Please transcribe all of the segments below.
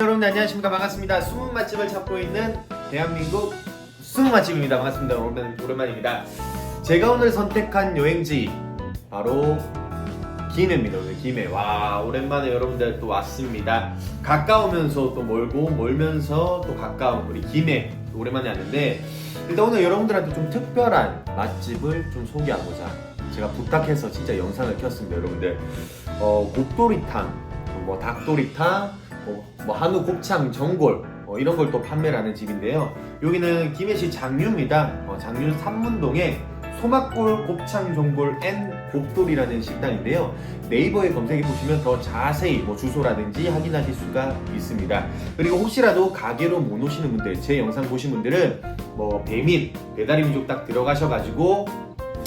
여러분 안녕하십니까 반갑습니다. 숨은 맛집을 찾고 있는 대한민국 숨은 맛집입니다. 반갑습니다. 오랜, 오랜만입니다. 제가 오늘 선택한 여행지 바로 김해입니다. 오늘 김해. 와 오랜만에 여러분들 또 왔습니다. 가까우면서 또 멀고 멀면서 또 가까운 우리 김해 또 오랜만에 왔는데 일단 오늘 여러분들한테 좀 특별한 맛집을 좀 소개하고자 제가 부탁해서 진짜 영상을 켰습니다. 여러분들 어, 곱도리탕, 뭐 닭도리탕, 뭐, 뭐 한우 곱창, 전골 어, 이런 걸 또 판매를 하는 집인데요. 여기는 김해시 장류입니다. 어, 장류 삼문동에 소막골 곱창 전골 앤 곱돌이라는 식당인데요. 네이버에 검색해 보시면 더 자세히 뭐 주소라든지 확인하실 수가 있습니다. 그리고 혹시라도 가게로 못 오시는 분들, 제 영상 보신 분들은 뭐 배민 배달의 민족 딱 들어가셔가지고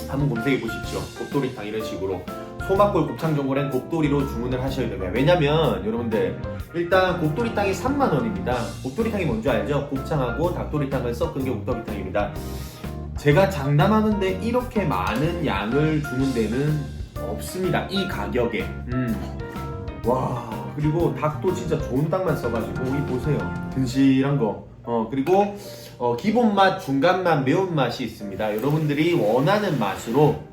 한번 검색해 보십시오. 곱돌이탕 이런 식으로 소막골 곱창 전골엔 곱돌이로 주문을 하셔야 됩니다. 왜냐면 여러분들 일단 곱돌이탕이 3만 원입니다. 곱돌이탕이 뭔지 알죠? 곱창하고 닭도리탕을 섞은 게 곱돌이탕입니다. 제가 장담하는데 이렇게 많은 양을 주는 데는 없습니다. 이 가격에. 음. 와 그리고 닭도 진짜 좋은 닭만 써가지고 이 보세요. 든실한 거. 어 그리고 어, 기본 맛, 중간 맛, 매운 맛이 있습니다. 여러분들이 원하는 맛으로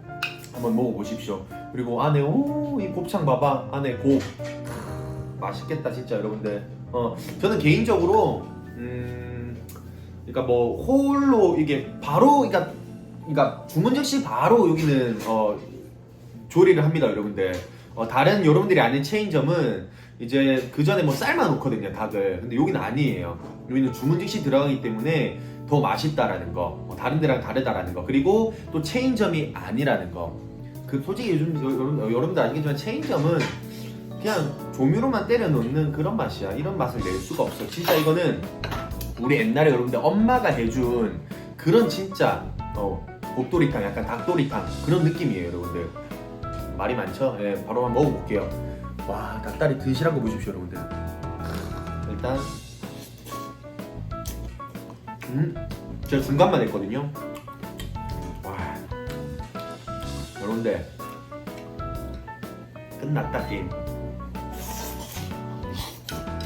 한번 먹어보십시오. 그리고 안에 오 이 곱창 봐봐 안에 곱 맛있겠다 진짜 여러분들. 어 저는 개인적으로 음 그러니까 뭐 홀로 이게 바로 그러니까 그러니까 주문 즉시 바로 여기는 어 조리를 합니다 여러분들. 어, 다른 여러분들이 아는 체인점은 이제 그 전에 뭐 삶아 놓거든요 닭을. 근데 여기는 아니에요. 여기는 주문 즉시 들어가기 때문에 더 맛있다라는 거, 뭐 다른 데랑 다르다라는 거, 그리고 또 체인점이 아니라는 거. 그 솔직히 요즘 여- 여러분, 여러분들 아시겠지만 체인점은 그냥 조미료만 때려 넣는 그런 맛이야. 이런 맛을 낼 수가 없어. 진짜 이거는 우리 옛날에 여러분들 엄마가 해준 그런 진짜 어, 곱도리탕, 약간 닭도리탕 그런 느낌이에요, 여러분들. 말이 많죠? 예, 바로 한번 먹어볼게요. 와, 닭다리 거 보십시오, 여러분들. 일단 음, 제가 중간만 했거든요. 여러분들 끝났다 게임.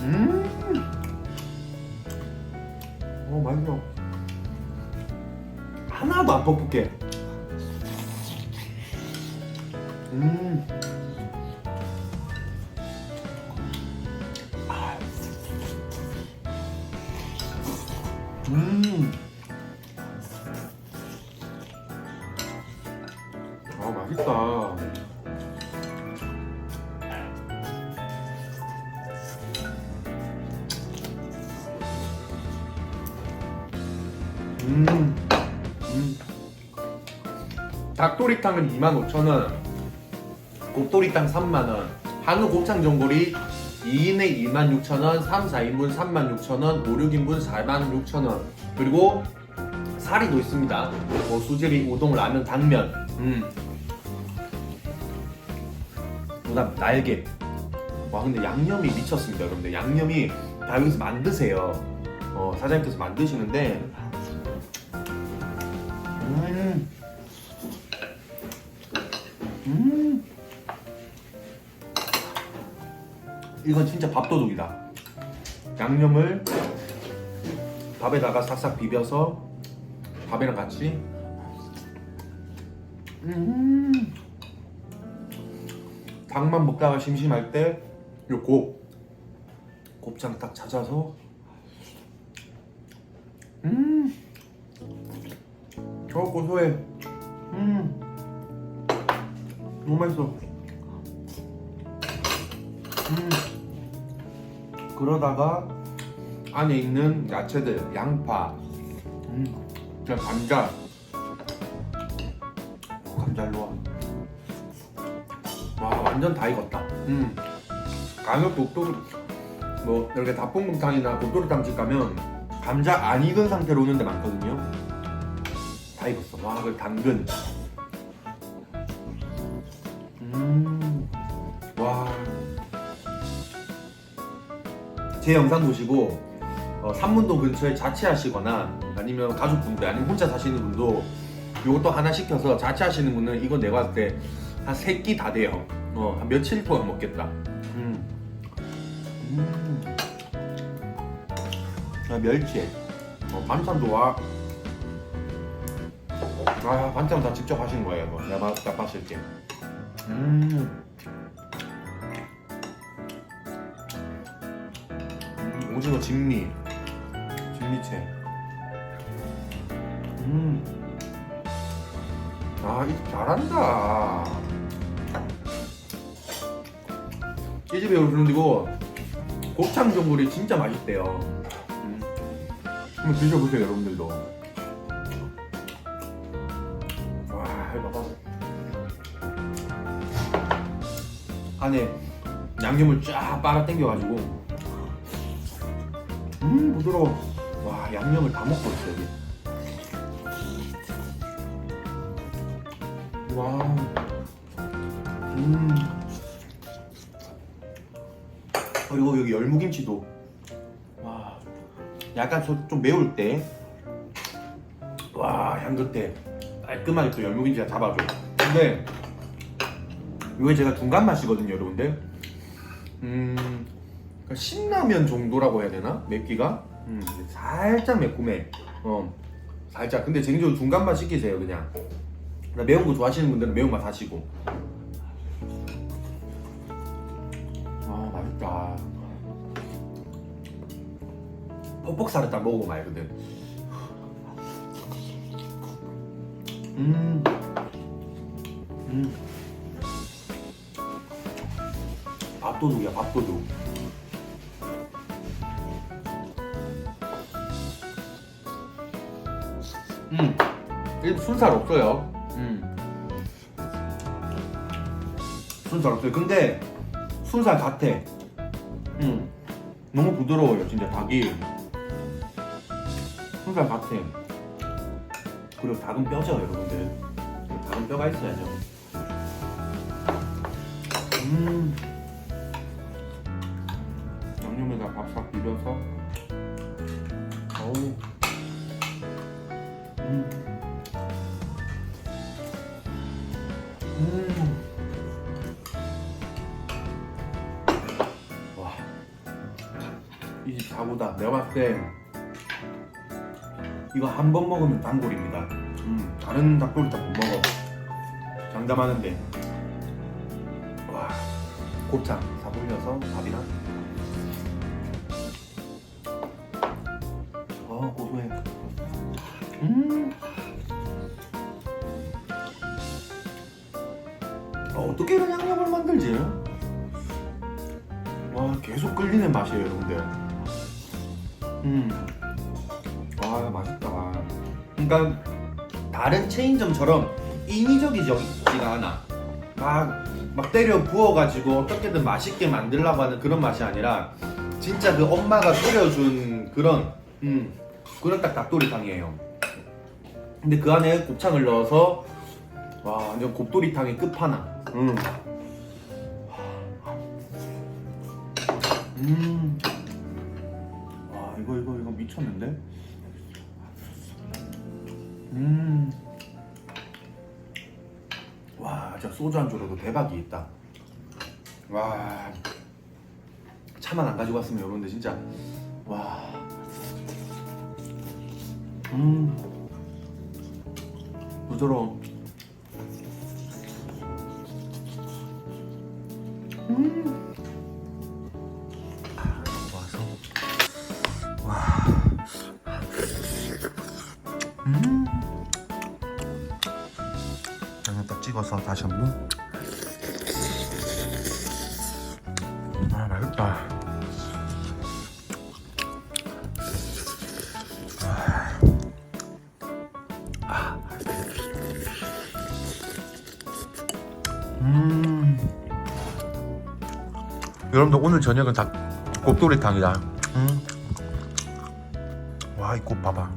음, 어 맛있어. 하나도 안 뻑뻑해. 음. 아 맛있다. 음. 음. 닭도리탕은 25,000원, 곱도리탕 3만원, 한우 곱창 전골이 2인에 26,000원, 3, 4인분 36,000원, 5, 6인분 46,000원. 그리고 사리도 있습니다. 뭐 수제비, 우동, 라면, 당면. 음. 그다음 날개. 와 근데 양념이 미쳤습니다, 여러분들. 양념이 다 여기서 만드세요. 어, 사장님께서 만드시는데 음. 음. 이건 진짜 밥도둑이다. 양념을 밥에다가 싹싹 비벼서 밥이랑 같이. 음. 닭만 먹다가 심심할 때, 요 곱. 곱창 딱 찾아서. 음. 어, 고소해. 음. 너무 맛있어. 음. 그러다가 안에 있는 야채들, 양파, 음, 그냥 감자. 어, 감자 일로 와. 와, 완전 다 익었다. 음. 간혹 복도 뭐 이렇게 닭볶음탕이나 복도리탕집 가면 감자 안 익은 상태로 오는 데 많거든요. 다 익었어. 와, 그 당근. 음, 와. 제 영상 보시고 어, 삼문동 근처에 자취하시거나 아니면 가족분들 아니면 혼자 사시는 분도 이것도 하나 시켜서 자취하시는 분은 이거 내가 봤을 때한세끼다 돼요. 어, 한 며칠 동안 먹겠다. 음. 음. 아, 멸치. 어, 반찬도 와. 아 반찬 다 직접 하신 거예요. 뭐. 내가 봤- 딱 봤을 때. 음. 음, 오징어 진미. 진미채. 음. 아, 이집 잘한다. 이 집에 오시는데고 곱창 전골이 진짜 맛있대요. 음. 한번 드셔보세요, 여러분들도. 와, 이거 봐봐. 안에 양념을 쫙 빨아 당겨가지고, 음, 부드러워. 와, 양념을 다 먹고 있어, 여기. 와, 음. 그리고 여기 열무김치도. 와. 약간 저- 좀 매울 때 와 향긋해. 깔끔하게 또 열무김치가 잡아줘. 근데 이게 제가 중간 맛이거든요 여러분들. 음 그러니까 신라면 정도라고 해야 되나? 맵기가? 음 살짝 매콤해. 어 살짝. 근데 개인적으로 중간 맛 시키세요 그냥. 매운 거 좋아하시는 분들은 매운 맛 하시고 아 퍽퍽살을 딱 먹어보면 알거든 음. 음. 밥도둑이야 밥도둑 음. 이 순살 없어요 음. 순살 없어요 근데 순살 같아 음. 너무 부드러워요 진짜 닭이 순살 같아 그리고 닭은 뼈죠 여러분들 닭은 뼈가 있어야죠 음 양념에다 밥싹 비벼서 어우 음. 음. 보다 내가 봤을 때 이거 한 번 먹으면 단골입니다. 음, 다른 닭도리탕 못 먹어. 장담하는데. 와, 곱창 사불려서 밥이랑. 어, 고소해. 음. 어, 어떻게 이런 양념을 만들지? 와, 계속 끌리는 맛이에요, 여러분들. 음. 아 맛있다. 그러니까 다른 체인점처럼 인위적이지가 않아. 막, 막 때려 부어가지고 어떻게든 맛있게 만들려고 하는 그런 맛이 아니라 진짜 그 엄마가 끓여준 그런 음 그런 딱 닭도리탕이에요. 근데 그 안에 곱창을 넣어서 와 완전 곱도리탕의 끝판왕. 음. 음. 와 이거 이거 이거 미쳤는데? 음. 와, 진짜 소주 안주로도 대박이 있다. 와. 차만 안 가지고 왔으면 여러분들 진짜 와. 음. 부드러워. 음. 다시 한 번. 아 맛있다. 아. 음. 여러분들 오늘 저녁은 다 곱돌이탕이다. 음. 와, 이 곱 봐봐.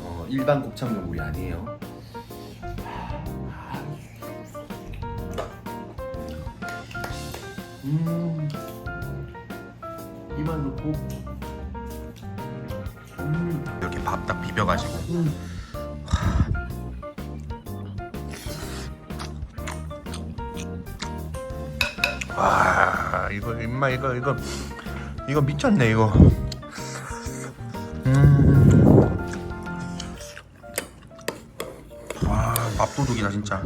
어, 일반 곱창 전골이 아니에요. 음, 이만 넣고, 음, 이렇게 밥 딱 비벼가지고. 음. 와 이거 임마 이거 이거 이거 미쳤네 이거. 음 진짜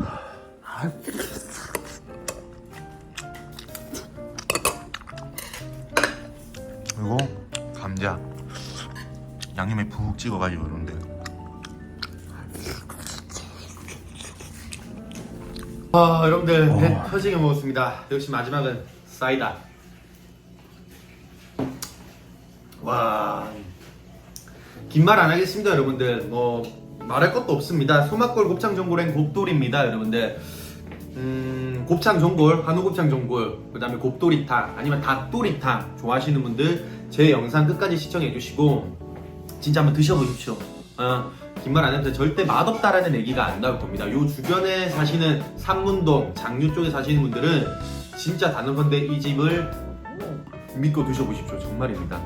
그리고 감자 양념에 푹 찍어가지고 그런데 아, 여러분들 배 어. 터지게 먹었습니다. 역시 마지막은 사이다. 와, 긴 말 안 하겠습니다, 여러분들. 뭐 말할 것도 없습니다. 소막골 곱창 전골엔 곱돌입니다, 여러분들. 음, 곱창 전골, 한우 곱창 전골, 그 다음에 곱돌이탕, 아니면 닭도리탕 좋아하시는 분들 제 영상 끝까지 시청해 주시고 진짜 한번 드셔보십시오. 어, 긴말 안 해도 절대 맛없다라는 얘기가 안 나올 겁니다. 요 주변에 사시는 삼문동, 장류 쪽에 사시는 분들은 진짜 단언컨대 이 집을 믿고 드셔보십시오. 정말입니다.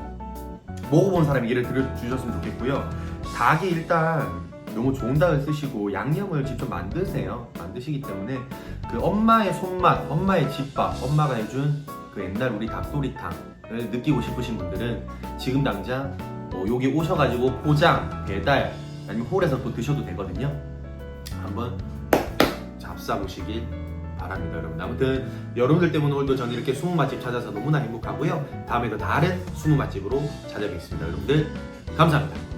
먹어본 사람이 예를 들어주셨으면 좋겠고요. 닭이 일단 너무 좋은 닭을 쓰시고 양념을 직접 만드세요. 만드시기 때문에 그 엄마의 손맛, 엄마의 집밥, 엄마가 해준 그 옛날 우리 닭도리탕을 느끼고 싶으신 분들은 지금 당장 뭐 여기 오셔가지고 포장, 배달 아니면 홀에서 또 드셔도 되거든요. 한번 잡사보시길 바랍니다, 여러분. 아무튼 여러분들 때문에 오늘도 저는 이렇게 숨은 맛집 찾아서 너무나 행복하고요. 다음에도 다른 숨은 맛집으로 찾아뵙겠습니다, 여러분들. 감사합니다.